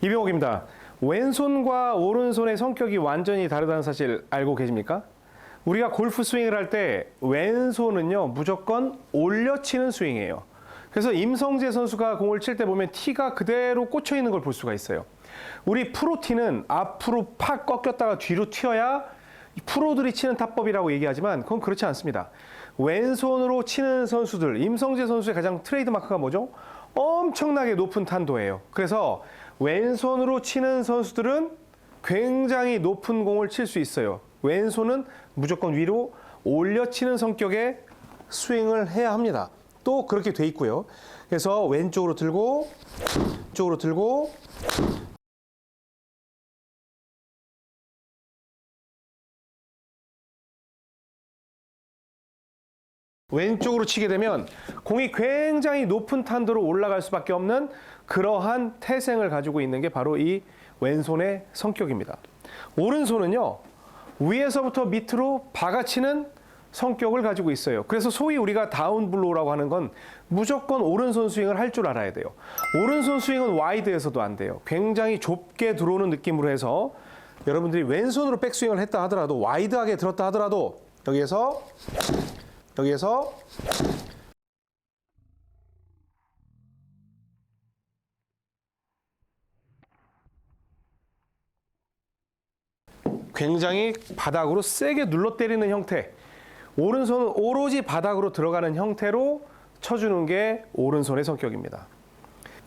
이병옥입니다. 왼손과 오른손의 성격이 완전히 다르다는 사실 알고 계십니까? 우리가 골프 스윙을 할 때 왼손은요 무조건 올려치는 스윙이에요. 그래서 임성재 선수가 공을 칠 때 보면 티가 그대로 꽂혀 있는 걸 볼 수가 있어요. 우리 프로티는 앞으로 팍 꺾였다가 뒤로 튀어야 프로들이 치는 타법이라고 얘기하지만 그건 그렇지 않습니다. 왼손으로 치는 선수들, 임성재 선수의 가장 트레이드 마크가 뭐죠? 엄청나게 높은 탄도예요. 그래서 왼손으로 치는 선수들은 굉장히 높은 공을 칠 수 있어요. 왼손은 무조건 위로 올려치는 성격의 스윙을 해야 합니다. 또 그렇게 돼 있고요. 그래서 왼쪽으로 들고, 쪽으로 들고, 왼쪽으로 치게 되면 공이 굉장히 높은 탄도로 올라갈 수밖에 없는 그러한 태생을 가지고 있는 게 바로 이 왼손의 성격입니다. 오른손은요, 위에서부터 밑으로 박아치는 성격을 가지고 있어요. 그래서 소위 우리가 다운블로우라고 하는 건 무조건 오른손 스윙을 할 줄 알아야 돼요. 오른손 스윙은 와이드에서도 안 돼요. 굉장히 좁게 들어오는 느낌으로 해서 여러분들이 왼손으로 백스윙을 했다 하더라도 와이드하게 들었다 하더라도 여기에서 여기에서 굉장히 바닥으로 세게 눌러 때리는 형태. 오른손은 오로지 바닥으로 들어가는 형태로 쳐주는 게 오른손의 성격입니다.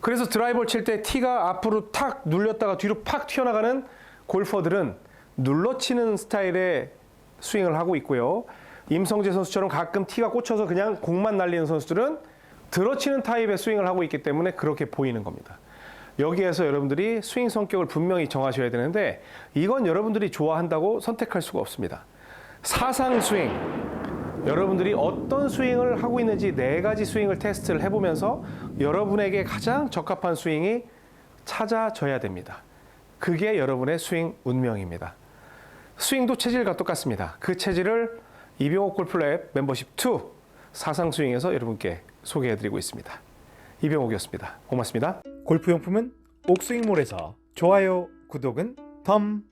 그래서 드라이버를 칠 때 티가 앞으로 탁 눌렸다가 뒤로 팍 튀어나가는 골퍼들은 눌러치는 스타일의 스윙을 하고 있고요. 임성재 선수처럼 가끔 티가 꽂혀서 그냥 공만 날리는 선수들은 들어치는 타입의 스윙을 하고 있기 때문에 그렇게 보이는 겁니다. 여기에서 여러분들이 스윙 성격을 분명히 정하셔야 되는데 이건 여러분들이 좋아한다고 선택할 수가 없습니다. 사상 스윙. 여러분들이 어떤 스윙을 하고 있는지 네 가지 스윙을 테스트를 해보면서 여러분에게 가장 적합한 스윙이 찾아져야 됩니다. 그게 여러분의 스윙 운명입니다. 스윙도 체질과 똑같습니다. 그 체질을 이병옥 골프랩 멤버십 2 사상 스윙에서 여러분께 소개해드리고 있습니다. 이병옥이었습니다. 고맙습니다. 골프용품은 옥스윙몰에서 좋아요, 구독은 덤